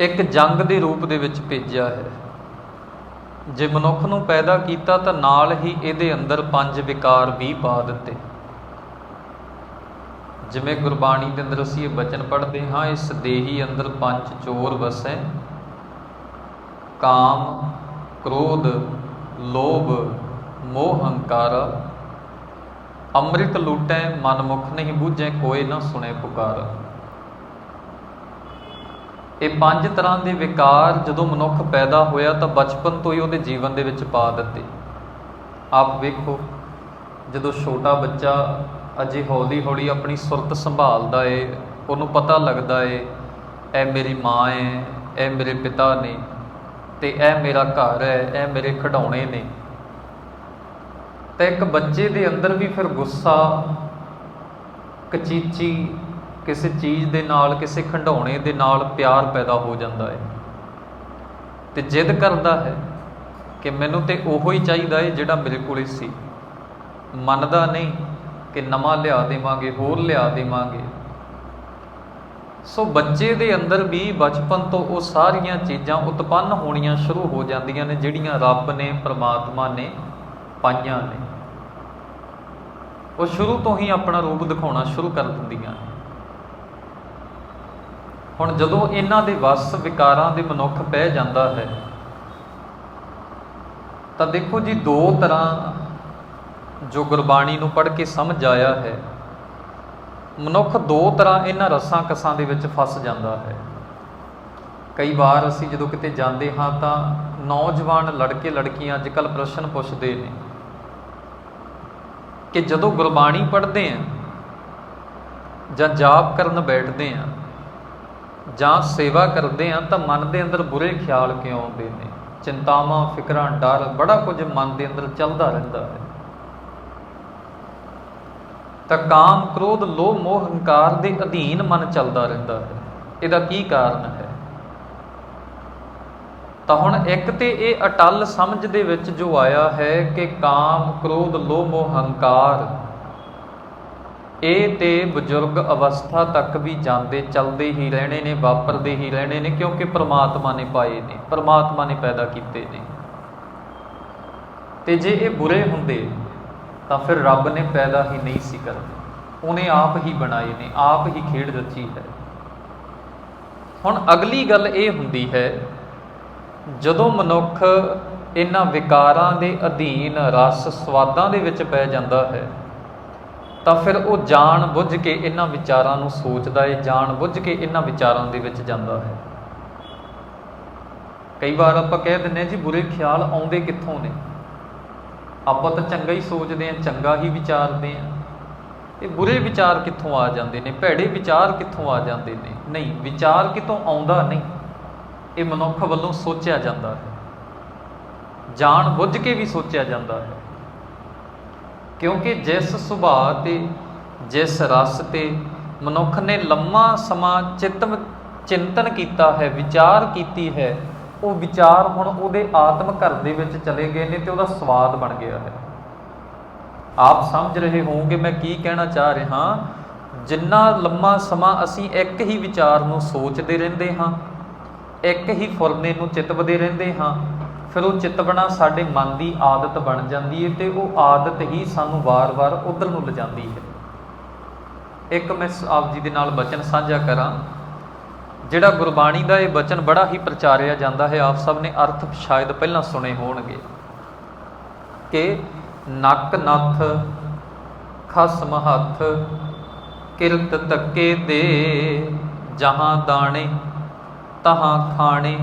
ਇੱਕ ਜੰਗ ਦੇ ਰੂਪ ਦੇ ਵਿੱਚ ਭੇਜਿਆ ਹੈ। ਜੇ ਮਨੁੱਖ ਨੂੰ ਪੈਦਾ ਕੀਤਾ ਤਾਂ ਨਾਲ ਹੀ ਇਹਦੇ ਅੰਦਰ ਪੰਜ ਵਿਕਾਰ ਵੀ ਪਾ ਦਿੱਤੇ। ਜਿਵੇਂ ਗੁਰਬਾਣੀ ਦੇ ਅੰਦਰ ਅਸੀਂ ਇਹ ਬਚਨ ਪੜ੍ਹਦੇ ਹਾਂ, ਇਸ ਦੇਹੀ ਅੰਦਰ ਪੰਜ ਚੋਰ ਵਸੈ। ਕਾਮ, ਕ੍ਰੋਧ, ਲੋਭ, ਮੋਹ, ਹੰਕਾਰ। ਅੰਮ੍ਰਿਤ ਲੂਟੈ, ਮਨਮੁਖ ਨਹੀਂ ਬੂਝੈ, ਕੋਈ ਨਾ ਸੁਣੇ ਪੁਕਾਰ। ਇਹ ਪੰਜ ਤਰ੍ਹਾਂ ਦੇ ਵਿਕਾਰ ਜਦੋਂ ਮਨੁੱਖ ਪੈਦਾ ਹੋਇਆ ਤਾਂ ਬਚਪਨ ਤੋਂ ਹੀ ਉਹਦੇ ਜੀਵਨ ਦੇ ਵਿੱਚ ਪਾ ਦਿੱਤੇ। ਆਪ ਵੇਖੋ, ਜਦੋਂ ਛੋਟਾ ਬੱਚਾ ਅਜੇ ਹੌਲੀ ਹੌਲੀ ਆਪਣੀ ਸੁਰਤ ਸੰਭਾਲਦਾ ਏ, ਉਹਨੂੰ ਪਤਾ ਲੱਗਦਾ ਏ, ਇਹ ਮੇਰੀ ਮਾਂ ਹੈ ਇਹ ਮੇਰੇ ਪਿਤਾ ਨੇ ਤੇ ਇਹ ਮੇਰਾ ਘਰ ਹੈ, ਇਹ ਮੇਰੇ ਖਿਡੌਣੇ ਨੇ। ਤੇ ਇੱਕ ਬੱਚੇ ਦੇ ਅੰਦਰ ਵੀ ਫਿਰ ਗੁੱਸਾ, ਕਚੀਚੀ ਕਿਸੇ ਚੀਜ਼ ਦੇ ਨਾਲ, ਕਿਸੇ ਖੰਡੌਣੇ ਦੇ ਨਾਲ ਪਿਆਰ ਪੈਦਾ ਹੋ ਜਾਂਦਾ ਹੈ। ਤੇ ਜਿੱਦ ਕਰਦਾ ਹੈ ਕਿ ਮੈਨੂੰ ਤੇ ਉਹੋ ਹੀ ਚਾਹੀਦਾ ਹੈ ਜਿਹੜਾ ਮੇਰੇ ਕੋਲੇ ਸੀ। ਮੰਨਦਾ ਨਹੀਂ ਕਿ ਨਵਾਂ ਲਿਆ ਦੇਵਾਂਗੇ, ਹੋਰ ਲਿਆ ਦੇਵਾਂਗੇ। ਸੋ ਬੱਚੇ ਦੇ ਅੰਦਰ ਵੀ ਬਚਪਨ ਤੋਂ ਉਹ ਸਾਰੀਆਂ ਚੀਜ਼ਾਂ ਉਤਪੰਨ ਹੋਣੀਆਂ ਸ਼ੁਰੂ ਹੋ ਜਾਂਦੀਆਂ ਨੇ, ਜਿਹੜੀਆਂ ਰੱਬ ਨੇ, ਪ੍ਰਮਾਤਮਾ ਨੇ ਪਾਈਆਂ ਨੇ। ਉਹ ਸ਼ੁਰੂ ਤੋਂ ਹੀ ਆਪਣਾ ਰੂਪ ਦਿਖਾਉਣਾ ਸ਼ੁਰੂ ਕਰ ਦਿੰਦੀਆਂ ਨੇ। ਹੁਣ ਜਦੋਂ ਇਹਨਾਂ ਦੇ ਵਸ ਵਿਕਾਰਾਂ ਦੇ ਮਨੁੱਖ ਪੈ ਜਾਂਦਾ ਹੈ, ਤਾਂ ਦੇਖੋ ਜੀ, ਦੋ ਤਰ੍ਹਾਂ ਜੋ ਗੁਰਬਾਣੀ ਨੂੰ ਪੜ੍ਹ ਕੇ ਸਮਝ ਆਇਆ ਹੈ। ਮਨੁੱਖ ਦੋ ਤਰ੍ਹਾਂ ਇਹਨਾਂ ਰਸਾਂ ਕਸਾਂ ਦੇ ਵਿੱਚ ਫਸ ਜਾਂਦਾ ਹੈ। ਕਈ ਵਾਰ ਅਸੀਂ ਜਦੋਂ ਕਿਤੇ ਜਾਂਦੇ ਹਾਂ, ਤਾਂ ਨੌਜਵਾਨ ਲੜਕੇ ਲੜਕੀਆਂ ਅੱਜ ਕੱਲ ਪ੍ਰਸ਼ਨ ਪੁੱਛਦੇ ਨੇ ਕਿ ਜਦੋਂ ਗੁਰਬਾਣੀ ਪੜ੍ਹਦੇ ਆ ਜਾਂ ਜਾਪ ਕਰਨ ਬੈਠਦੇ ਆ ਜਾਂ ਸੇਵਾ ਕਰਦੇ ਆ ਤਾਂ ਮਨ ਦੇ ਅੰਦਰ ਬੁਰੇ ਖਿਆਲ ਕਿਉਂ ਆਉਂਦੇ ਨੇ? ਚਿੰਤਾਵਾਂ, ਫਿਕਰਾਂ, ਡਰ, ਬੜਾ ਕੁਝ ਮਨ ਦੇ ਅੰਦਰ ਚੱਲਦਾ ਰਹਿੰਦਾ ਹੈ। ਤਾਂ ਕਾਮ, ਕ੍ਰੋਧ, ਲੋਭ, ਮੋਹ, ਹੰਕਾਰ ਦੇ ਅਧੀਨ ਮਨ ਚੱਲਦਾ ਰਹਿੰਦਾ ਹੈ। ਇਹਦਾ ਕੀ ਕਾਰਨ ਹੈ? ਤਾਂ ਹੁਣ ਇੱਕ ਤੇ ਇਹ ਅਟਲ ਸਮਝ ਦੇ ਵਿੱਚ ਜੋ ਆਇਆ ਹੈ ਕਿ ਕਾਮ, ਕ੍ਰੋਧ, ਲੋਭ, ਮੋਹ, ਹੰਕਾਰ ਇਹ ਤੇ ਬਜ਼ੁਰਗ ਅਵਸਥਾ ਤੱਕ ਵੀ ਜਾਂਦੇ, ਚੱਲਦੇ ਹੀ ਰਹਿਣੇ ਨੇ, ਵਾਪਰਦੇ ਹੀ ਰਹਿਣੇ ਨੇ, ਕਿਉਂਕਿ ਪ੍ਰਮਾਤਮਾ ਨੇ ਪਾਏ ਨੇ, ਪ੍ਰਮਾਤਮਾ ਨੇ ਪੈਦਾ ਕੀਤੇ ਨੇ। ਤੇ ਜੇ ਇਹ ਬੁਰੇ ਹੁੰਦੇ, ਤਾਂ ਫਿਰ ਰੱਬ ਨੇ ਪੈਦਾ ਹੀ ਨਹੀਂ ਸੀ ਕਰਨੇ। ਉਹਨੇ ਆਪ ਹੀ ਬਣਾਏ ਨੇ, ਆਪ ਹੀ ਖੇਡ ਰਚੀ ਹੈ। ਹੁਣ ਅਗਲੀ ਗੱਲ ਇਹ ਹੁੰਦੀ ਹੈ, ਜਦੋਂ ਮਨੁੱਖ ਇਹਨਾਂ ਵਿਕਾਰਾਂ ਦੇ ਅਧੀਨ ਰਸ ਸਵਾਦਾਂ ਦੇ ਵਿੱਚ ਪੈ ਜਾਂਦਾ ਹੈ ਤਾਂ ਫਿਰ ਉਹ ਜਾਣ ਬੁੱਝ ਕੇ ਇਹਨਾਂ ਵਿਚਾਰਾਂ ਨੂੰ ਸੋਚਦਾ ਹੈ ਜਾਣ ਬੁੱਝ ਕੇ ਇਹਨਾਂ ਵਿਚਾਰਾਂ ਦੇ ਵਿੱਚ ਜਾਂਦਾ ਹੈ। ਕਈ ਵਾਰ ਆਪਾਂ ਕਹਿ ਦਿੰਦੇ ਹਾਂ ਜੀ, ਬੁਰੇ ਖਿਆਲ ਆਉਂਦੇ ਕਿੱਥੋਂ ਨੇ? ਆਪਾਂ ਤਾਂ ਚੰਗਾ ਹੀ ਸੋਚਦੇ ਹਾਂ, ਚੰਗਾ ਹੀ ਵਿਚਾਰਦੇ ਹਾਂ। ਇਹ ਬੁਰੇ ਵਿਚਾਰ ਕਿੱਥੋਂ ਆ ਜਾਂਦੇ ਨੇ? ਭੈੜੇ ਵਿਚਾਰ ਕਿੱਥੋਂ ਆ ਜਾਂਦੇ ਨੇ? ਨਹੀਂ, ਵਿਚਾਰ ਕਿਤੋਂ ਆਉਂਦਾ ਨਹੀਂ। ਇਹ ਮਨੁੱਖ ਵੱਲੋਂ ਸੋਚਿਆ ਜਾਂਦਾ ਹੈ। ਜਾਣ ਬੁੱਝ ਕੇ ਵੀ ਸੋਚਿਆ ਜਾਂਦਾ ਹੈ। ਕਿਉਂਕਿ ਜਿਸ ਸੁਭਾਅ ਤੇ, ਜਿਸ ਰਸ ਤੇ ਮਨੁੱਖ ਨੇ ਲੰਮਾ ਸਮਾਂ ਚਿੰਤਨ ਚਿੰਤਨ ਕੀਤਾ ਹੈ, ਵਿਚਾਰ ਕੀਤੀ ਹੈ, ਉਹ ਵਿਚਾਰ ਹੁਣ ਉਹਦੇ ਆਤਮ ਘਰ ਦੇ ਵਿੱਚ ਚਲੇ ਗਏ ਨੇ ਤੇ ਉਹਦਾ ਸਵਾਦ ਬਣ ਗਿਆ ਹੈ। ਆਪ ਸਮਝ ਰਹੇ ਹੋਵੋਗੇ ਮੈਂ ਕੀ ਕਹਿਣਾ ਚਾਹ ਰਿਹਾ ਜਿੰਨਾ ਲੰਮਾ ਸਮਾਂ ਅਸੀਂ ਇੱਕ ਹੀ ਵਿਚਾਰ ਨੂੰ ਸੋਚਦੇ ਰਹਿੰਦੇ ਹਾਂ, ਇੱਕ ਹੀ ਫੁਰਨੇ ਨੂੰ ਚਿਤਵਦੇ ਰਹਿੰਦੇ ਹਾਂ ਫਿਰ ਉਹ ਚਿਤਵਣਾ ਸਾਡੇ ਮਨ ਦੀ ਆਦਤ ਬਣ ਜਾਂਦੀ ਹੈ ਤੇ ਉਹ ਆਦਤ ਹੀ ਸਾਨੂੰ ਵਾਰ-ਵਾਰ ਉਧਰ ਨੂੰ ਲਿਜਾਂਦੀ ਹੈ ਇੱਕ ਮੈਂ ਆਪ ਜੀ ਦੇ ਨਾਲ ਬਚਨ ਸਾਂਝਾ ਕਰਾਂ। ਜਿਹੜਾ ਗੁਰਬਾਣੀ ਦਾ ਇਹ ਬਚਨ ਬੜਾ ਹੀ ਪ੍ਰਚਾਰਿਆ ਜਾਂਦਾ ਹੈ, ਆਪ ਸਭ ਨੇ ਅਰਥ ਸ਼ਾਇਦ ਪਹਿਲਾਂ ਸੁਣੇ ਹੋਣਗੇ। ਕਿ ਨੱਕ ਨੱਥ, ਖਸਮ ਹੱਥ, ਕਿਰਤ ਤੱਕੇ ਦੇ, ਜਹਾਂ ਦਾਣੇ ਤਹਾਂ ਖਾਣੇ।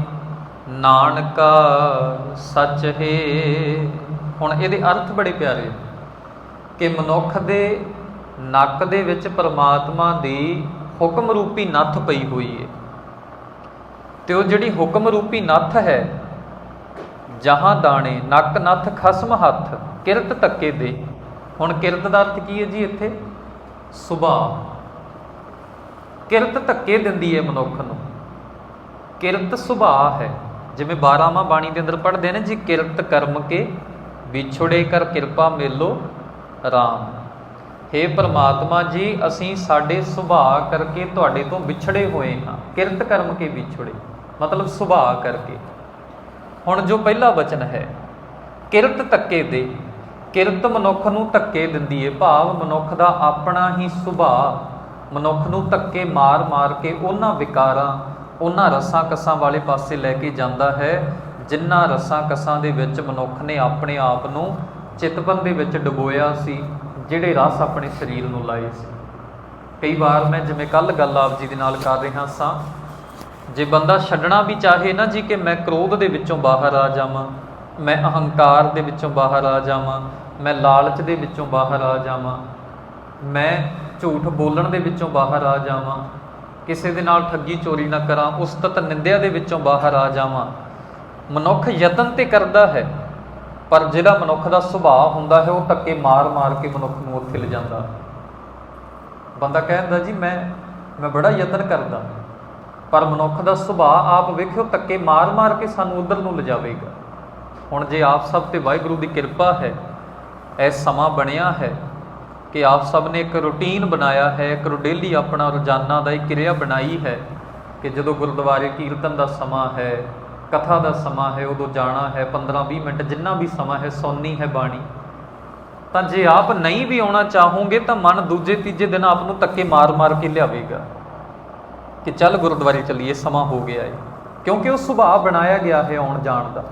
ਨਾਨਕਾ ਸੱਚ ਹੈ। ਹੁਣ ਇਹਦੇ ਅਰਥ ਬੜੇ ਪਿਆਰੇ ਕਿ ਮਨੁੱਖ ਦੇ ਨੱਕ ਦੇ ਵਿੱਚ ਪਰਮਾਤਮਾ ਦੀ ਹੁਕਮ ਰੂਪੀ ਨੱਥ ਪਈ ਹੋਈ ਹੈ। ਤੇ ਉਹ ਜਿਹੜੀ ਹੁਕਮ ਰੂਪੀ ਨੱਥ ਹੈ, ਜਹਾਂ ਦਾਣੇ, ਨੱਕ ਨੱਥ, ਖਸਮ ਹੱਥ, ਕਿਰਤ ਤੱਕੇ ਦੇ। ਹੁਣ ਕਿਰਤ ਦਾ ਅਰਥ ਕੀ ਹੈ ਜੀ ਇੱਥੇ? ਸੁਭਾਅ। ਕਿਰਤ ਧੱਕੇ ਦਿੰਦੀ ਹੈ ਮਨੁੱਖ ਨੂੰ। ਕਿਰਤ ਸੁਭਾਅ ਹੈ। ਜਿਵੇਂ 12ਵਾਂ ਬਾਣੀ ਦੇ ਅੰਦਰ ਪੜ੍ਹਦੇ ਨੇ, ਜੀ ਕਿਰਤ ਕਰਮ ਕੇ ਵਿਛੜੇ ਕਰ ਕਿਰਪਾ ਮੇਲੋ ਰਾਮ। हे ਪ੍ਰਮਾਤਮਾ ਜੀ, ਅਸੀਂ ਸਾਡੇ ਸੁਭਾਅ ਕਰਕੇ ਤੁਹਾਡੇ ਤੋਂ ਵਿਛੜੇ ਹੋਏ ਹਾਂ। ਕਿਰਤ ਕਰਮ ਕੇ ਵਿਛੜੇ, ਮਤਲਬ ਸੁਭਾਅ ਕਰਕੇ। ਹੁਣ ਜੋ ਪਹਿਲਾ ਵਚਨ ਹੈ, ਕਿਰਤ ਤੱਕੇ ਦੇ। ਕਿਰਤ ਮਨੁੱਖ ਨੂੰ ਧੱਕੇ ਦਿੰਦੀ ਏ। ਭਾਵ ਮਨੁੱਖ ਦਾ ਆਪਣਾ ਹੀ ਸੁਭਾਅ, ਮਨੁੱਖ ਨੂੰ ਧੱਕੇ ਮਾਰ-ਮਾਰ ਕੇ ਉਹਨਾਂ ਵਿਕਾਰਾਂ ਉਹਨਾਂ ਰਸਾਂ ਕਸਾਂ ਵਾਲੇ ਪਾਸੇ ਲੈ ਕੇ ਜਾਂਦਾ ਹੈ, ਜਿਨ੍ਹਾਂ ਰਸਾਂ ਕਸਾਂ ਦੇ ਵਿੱਚ ਮਨੁੱਖ ਨੇ ਆਪਣੇ ਆਪ ਨੂੰ ਚਿਤਵਨ ਦੇ ਵਿੱਚ ਡੁਬੋਇਆ ਸੀ, ਜਿਹੜੇ ਰਸ ਆਪਣੇ ਸਰੀਰ ਨੂੰ ਲਾਏ ਸੀ। ਕਈ ਵਾਰ ਮੈਂ ਜਿਵੇਂ ਕੱਲ ਗੱਲ ਆਪ ਜੀ ਦੇ ਨਾਲ ਕਰ ਰਿਹਾ ਸਾਂ, ਜੇ ਬੰਦਾ ਛੱਡਣਾ ਵੀ ਚਾਹੇ ਨਾ ਜੀ ਕਿ ਮੈਂ ਕ੍ਰੋਧ ਦੇ ਵਿੱਚੋਂ ਬਾਹਰ ਆ ਜਾਵਾਂ, ਮੈਂ ਅਹੰਕਾਰ ਦੇ ਵਿੱਚੋਂ ਬਾਹਰ ਆ ਜਾਵਾਂ, ਮੈਂ ਲਾਲਚ ਦੇ ਵਿੱਚੋਂ ਬਾਹਰ ਆ ਜਾਵਾਂ, ਮੈਂ ਝੂਠ ਬੋਲਣ ਦੇ ਵਿੱਚੋਂ ਬਾਹਰ ਆ ਜਾਵਾਂ ਕਿਸੇ ਦੇ ਨਾਲ ਠੱਗੀ ਚੋਰੀ ਨਾ ਕਰਾਂ, ਉਸ ਤਤ ਨਿੰਦਿਆ ਦੇ ਵਿੱਚੋਂ ਬਾਹਰ ਆ ਜਾਵਾਂ। ਮਨੁੱਖ ਯਤਨ ਤੇ ਕਰਦਾ ਹੈ, ਪਰ ਜਿਹੜਾ ਮਨੁੱਖ ਦਾ ਸੁਭਾਅ ਹੁੰਦਾ ਹੈ, ਉਹ ਧੱਕੇ ਮਾਰ-ਮਾਰ ਕੇ ਮਨੁੱਖ ਨੂੰ ਉੱਥੇ ਲਿਜਾਂਦਾ ਬੰਦਾ ਕਹਿੰਦਾ, ਜੀ, ਮੈਂ ਮੈਂ ਬੜਾ ਯਤਨ ਕਰਦਾ, ਪਰ ਮਨੁੱਖ ਦਾ ਸੁਭਾਅ ਆਪ ਵੇਖਿਓ ਧੱਕੇ ਮਾਰ-ਮਾਰ ਕੇ ਸਾਨੂੰ ਉਧਰ ਨੂੰ ਲਿਜਾਵੇਗਾ ਹੁਣ ਜੇ ਆਪ ਸਭ ਤੇ ਵਾਹਿਗੁਰੂ ਦੀ ਕਿਰਪਾ ਹੈ, ਇਹ ਸਮਾਂ ਬਣਿਆ ਹੈ ਕਿ ਆਪ ਸਭ ਨੇ ਇੱਕ ਰੁਟੀਨ ਬਣਾਇਆ ਹੈ, ਇੱਕ ਡੇਲੀ ਆਪਣਾ ਰੋਜ਼ਾਨਾ ਦਾ ਇੱਕ ਕਿਰਿਆ ਬਣਾਈ ਹੈ ਕਿ ਜਦੋਂ ਗੁਰਦੁਆਰੇ ਕੀਰਤਨ ਦਾ ਸਮਾਂ ਹੈ, ਕਥਾ ਦਾ ਸਮਾਂ ਹੈ, ਉਦੋਂ ਜਾਣਾ ਹੈ 15-20 ਮਿੰਟ ਜਿੰਨਾ ਵੀ ਸਮਾਂ ਹੈ ਸੌਣੀ ਹੈ ਬਾਣੀ। ਤਾਂ ਜੇ ਆਪ ਨਹੀਂ ਵੀ ਆਉਣਾ ਚਾਹੋਗੇ ਤਾਂ ਮਨ ਦੂਜੇ ਤੀਜੇ ਦਿਨ ਆਪ ਨੂੰ ਧੱਕੇ ਮਾਰ-ਮਾਰ ਕੇ ਲਿਆਵੇਗਾ ਕਿ ਚੱਲ ਗੁਰਦੁਆਰੇ ਚੱਲੀਏ, ਸਮਾਂ ਹੋ ਗਿਆ ਏ। ਕਿਉਂਕਿ ਉਹ ਸੁਭਾਅ ਬਣਾਇਆ ਗਿਆ ਹੈ ਆਉਣ ਜਾਣ ਦਾ।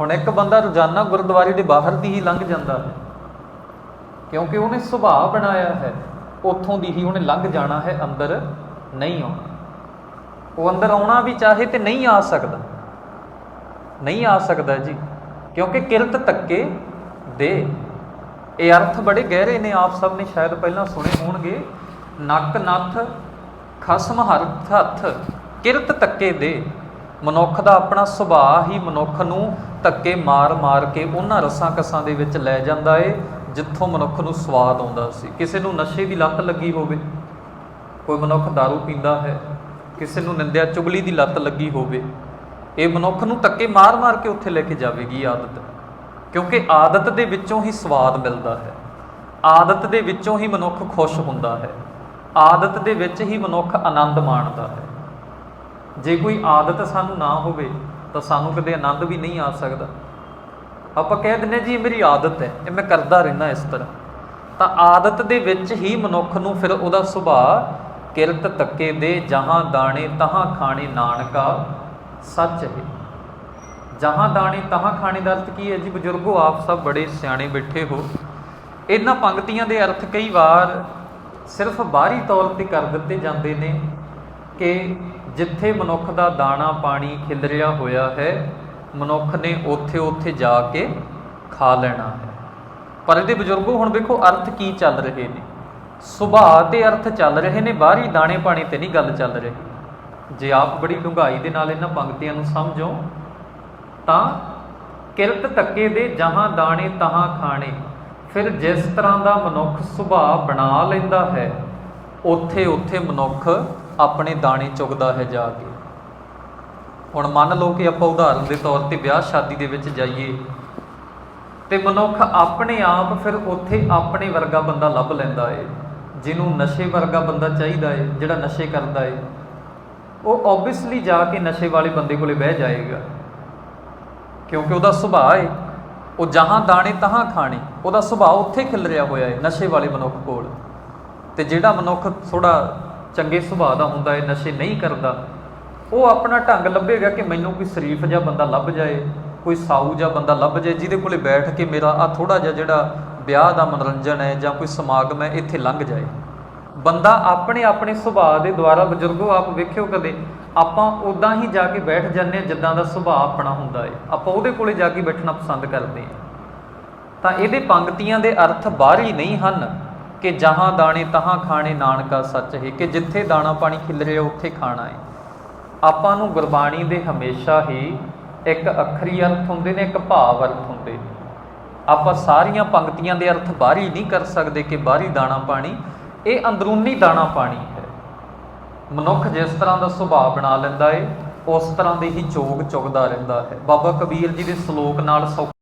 ਹੁਣ ਇੱਕ ਬੰਦਾ ਰੋਜ਼ਾਨਾ ਗੁਰਦੁਆਰੇ ਦੇ ਬਾਹਰ ਦੀ ਹੀ ਲੰਘ ਜਾਂਦਾ ਹੈ। ਕਿਉਂਕਿ ਉਹਨੇ ਸੁਭਾਅ ਬਣਾਇਆ ਹੈ, ਉੱਥੋਂ ਦੀ ਹੀ ਉਹਨੇ ਲੰਘ ਜਾਣਾ ਹੈ, ਅੰਦਰ ਨਹੀਂ ਆਉਣਾ। ਉਹ ਅੰਦਰ ਆਉਣਾ ਵੀ ਚਾਹੇ ਤੇ ਨਹੀਂ ਆ ਸਕਦਾ। ਨਹੀਂ ਆ ਸਕਦਾ ਜੀ, ਕਿਉਂਕਿ ਕਿਰਤ ਤੱਕੇ ਦੇ। ਇਹ ਅਰਥ ਬੜੇ ਗਹਿਰੇ ਨੇ, ਆਪ ਸਭ ਨੇ ਸ਼ਾਇਦ ਪਹਿਲਾਂ ਸੁਣੇ ਹੋਣਗੇ। ਨੱਕ ਨੱਥ, ਖਸਮ ਹਰਥ ਹੱਥ, ਕਿਰਤ ਤੱਕੇ ਦੇ। ਮਨੁੱਖ ਦਾ ਆਪਣਾ ਸੁਭਾਅ ਹੀ ਮਨੁੱਖ ਨੂੰ ਧੱਕੇ ਮਾਰ-ਮਾਰ ਕੇ ਉਹਨਾਂ ਰਸਾਂ ਕਸਾਂ ਦੇ ਵਿੱਚ ਲੈ ਜਾਂਦਾ ਏ। ਜਿੱਥੋਂ ਮਨੁੱਖ ਨੂੰ ਸਵਾਦ ਆਉਂਦਾ ਸੀ। ਕਿਸੇ ਨੂੰ ਨਸ਼ੇ ਦੀ ਲੱਤ ਲੱਗੀ ਹੋਵੇ, ਕੋਈ ਮਨੁੱਖ दारू ਪੀਂਦਾ ਹੈ, ਕਿਸੇ ਨੂੰ ਨਿੰਦਿਆ ਚੁਗਲੀ ਦੀ ਲੱਤ ਲੱਗੀ ਹੋਵੇ, ਇਹ ਮਨੁੱਖ ਨੂੰ ਧੱਕੇ ਮਾਰ-ਮਾਰ ਕੇ ਉੱਥੇ ਲੈ ਕੇ ਜਾਵੇਗੀ ਆਦਤ। ਕਿਉਂਕਿ ਆਦਤ ਦੇ ਵਿੱਚੋਂ ਹੀ ਸਵਾਦ ਮਿਲਦਾ ਹੈ। ਆਦਤ ਦੇ ਵਿੱਚੋਂ ਹੀ ਮਨੁੱਖ ਖੁਸ਼ ਹੁੰਦਾ ਹੈ। ਆਦਤ ਦੇ ਵਿੱਚ ਹੀ ਮਨੁੱਖ ਆਨੰਦ ਮਾਣਦਾ ਹੈ। ਜੇ ਕੋਈ ਆਦਤ ਸਾਨੂੰ ਨਾ ਹੋਵੇ, ਤਾਂ ਸਾਨੂੰ ਕਦੇ ਆਨੰਦ ਵੀ ਨਹੀਂ ਆ ਸਕਦਾ। ਆਪਾਂ ਕਹਿ ਦਿੰਦੇ ਜੀ ਇਹ ਮੇਰੀ ਆਦਤ ਹੈ, ਇਹ ਮੈਂ ਕਰਦਾ ਰਹਿਣਾ ਇਸ ਤਰ੍ਹਾਂ। ਤਾਂ ਆਦਤ ਦੇ ਵਿੱਚ ਹੀ ਮਨੁੱਖ ਨੂੰ ਫਿਰ ਉਹਦਾ ਸੁਭਾਅ ਕਿਰਤ ਤੱਕੇ ਦੇ, ਜਹਾਂ ਦਾਣੇ ਤਹਾਂ ਖਾਣੇ, ਨਾਨਕਾ, ਸੱਚ ਹੈ। ਜਹਾਂ ਦਾਣੇ ਤਹਾਂ ਖਾਣੇ ਦਾ ਅਰਥ ਕੀ ਹੈ ਜੀ? ਬਜ਼ੁਰਗੋ, ਆਪ ਸਭ ਬੜੇ ਸਿਆਣੇ ਬੈਠੇ ਹੋ। ਇਹਨਾਂ ਪੰਕਤੀਆਂ ਦੇ ਅਰਥ ਕਈ ਵਾਰ ਸਿਰਫ ਬਾਹਰੀ ਤੌਰ ਤੇ ਕਰ ਦਿੱਤੇ ਜਾਂਦੇ ਨੇ ਕਿ ਜਿੱਥੇ ਮਨੁੱਖ ਦਾ ਦਾਣਾ ਪਾਣੀ ਖਿਲਰਿਆ ਹੋਇਆ ਹੈ ਮਨੁੱਖ ਨੇ ਉੱਥੇ ਉੱਥੇ ਜਾ ਕੇ ਖਾ ਲੈਣਾ ਹੈ। ਪਰ ਇਹਦੇ ਬਜ਼ੁਰਗੋ, ਹੁਣ ਵੇਖੋ ਅਰਥ ਕੀ ਚੱਲ ਰਹੇ ਨੇ। ਸੁਭਾਅ ਤੇ ਅਰਥ ਚੱਲ ਰਹੇ ਨੇ, ਬਾਹਰੀ ਦਾਣੇ ਪਾਣੀ ਤੇ ਨਹੀਂ ਗੱਲ ਚੱਲ ਰਹੀ। ਜੇ ਆਪ ਬੜੀ ਡੂੰਘਾਈ ਦੇ ਨਾਲ ਇਹਨਾਂ ਪੰਕਤੀਆਂ ਨੂੰ ਸਮਝੋ, ਤਾਂ ਕਿਰਤ ਤੱਕੇ ਦੇ ਜਹਾਂ ਦਾਣੇ ਤਹਾਂ ਖਾਣੇ, ਫਿਰ ਜਿਸ ਤਰ੍ਹਾਂ ਦਾ ਮਨੁੱਖ ਸੁਭਾਅ ਬਣਾ ਲੈਂਦਾ ਹੈ, ਉੱਥੇ ਉੱਥੇ ਮਨੁੱਖ ਆਪਣੇ ਦਾਣੇ ਚੁਗਦਾ ਹੈ ਜਾ ਕੇ। ਹੁਣ ਮੰਨ ਲਓ ਕਿ ਆਪਾਂ ਉਦਾਹਰਨ ਦੇ ਤੌਰ ਤੇ ਵਿਆਹ ਸ਼ਾਦੀ ਦੇ ਵਿੱਚ ਜਾਈਏ, ਤੇ ਮਨੁੱਖ ਆਪਣੇ ਆਪ ਫਿਰ ਉੱਥੇ ਆਪਣੇ ਵਰਗਾ ਬੰਦਾ ਲੱਭ ਲੈਂਦਾ ਏ, ਜਿਹਨੂੰ ਨਸ਼ੇ ਵਰਗਾ ਬੰਦਾ ਚਾਹੀਦਾ ਏ, ਜਿਹੜਾ ਨਸ਼ੇ ਕਰਦਾ ਏ। ਉਹ ਆਬਵੀਅਸਲੀ ਜਾ ਕੇ ਨਸ਼ੇ ਵਾਲੇ ਬੰਦੇ ਕੋਲੇ ਬਹਿ ਜਾਏਗਾ, ਕਿਉਂਕਿ ਉਹਦਾ ਸੁਭਾਅ ਏ। ਉਹ ਜਹਾਂ ਦਾਣੇ ਤਹਾਂ ਖਾਣੇ, ਉਹਦਾ ਸੁਭਾਅ ਉੱਥੇ ਖਿਲ ਰਿਹਾ ਹੋਇਆ ਏ, ਨਸ਼ੇ ਵਾਲੇ ਮਨੁੱਖ ਕੋਲ। ਤੇ ਜਿਹੜਾ ਮਨੁੱਖ ਥੋੜਾ ਚੰਗੇ ਸੁਭਾਅ ਦਾ ਹੁੰਦਾ ਏ, ਨਸ਼ੇ ਨਹੀਂ ਕਰਦਾ ਉਹ ਆਪਣਾ ਢੰਗ ਲੱਭੇਗਾ ਕਿ ਮੈਨੂੰ ਕੋਈ ਸ਼ਰੀਫ ਜਿਹਾ ਬੰਦਾ ਲੱਭ ਜਾਏ, ਕੋਈ ਸਾਊ ਜਿਹਾ ਬੰਦਾ ਲੱਭ ਜਾਏ, ਜਿਹਦੇ ਕੋਲੇ ਬੈਠ ਕੇ ਮੇਰਾ ਆ ਥੋੜਾ ਜਿਹਾ ਜਿਹੜਾ ਵਿਆਹ ਦਾ ਮਨੋਰੰਜਨ ਹੈ ਜਾਂ ਕੋਈ ਸਮਾਗਮ ਹੈ, ਇੱਥੇ ਲੰਘ ਜਾਏ। ਬੰਦਾ ਆਪਣੇ ਆਪਣੇ ਸੁਭਾਅ ਦੇ ਦੁਆਰਾ, ਬਜ਼ੁਰਗੋ ਆਪ ਵੇਖਿਓ ਕਦੇ, ਆਪਾਂ ਉਦਾਂ ਹੀ ਜਾ ਕੇ ਬੈਠ ਜਾਂਦੇ ਹਾਂ ਜਿੱਦਾਂ ਦਾ ਸੁਭਾਅ ਆਪਣਾ ਹੁੰਦਾ ਹੈ। ਆਪਾਂ ਉਹਦੇ ਕੋਲੇ ਜਾ ਕੇ ਬੈਠਣਾ ਪਸੰਦ ਕਰਦੇ ਹਾਂ। ਤਾਂ ਇਹਦੇ ਪੰਕਤੀਆਂ ਦੇ ਅਰਥ ਬਾਹਰੀ ਨਹੀਂ ਹਨ ਕਿ ਜਹਾਂ ਦਾਣੇ ਤਹਾਂ ਖਾਣੇ, ਨਾਨਕਾ ਸੱਚ ਹੈ ਕਿ ਜਿੱਥੇ ਦਾਣਾ ਪਾਣੀ ਖਿਲਰੇ ਉੱਥੇ ਖਾਣਾ ਹੈ। ਆਪਾਂ ਨੂੰ ਗੁਰਬਾਣੀ ਦੇ ਹਮੇਸ਼ਾ ਹੀ ਇੱਕ ਅੱਖਰੀ ਅਰਥ ਹੁੰਦੇ ਨੇ, ਇੱਕ ਭਾਵ ਅਰਥ ਹੁੰਦੇ ਆਪਾਂ ਸਾਰੀਆਂ ਪੰਕਤੀਆਂ ਦੇ ਅਰਥ ਬਾਹਰੀ ਨਹੀਂ ਕਰ ਸਕਦੇ ਕਿ ਬਾਹਰੀ ਦਾਣਾ ਪਾਣੀ, ਇਹ ਅੰਦਰੂਨੀ ਦਾਣਾ ਪਾਣੀ ਹੈ। ਮਨੁੱਖ ਜਿਸ ਤਰ੍ਹਾਂ ਦਾ ਸੁਭਾਅ ਬਣਾ ਲੈਂਦਾ ਏ, ਉਸ ਤਰ੍ਹਾਂ ਦੇ ਹੀ ਚੋਗ ਚੁਗਦਾ ਰਹਿੰਦਾ ਹੈ। ਬਾਬਾ ਕਬੀਰ ਜੀ ਦੇ ਸ਼ਲੋਕ ਨਾਲ ਸੌ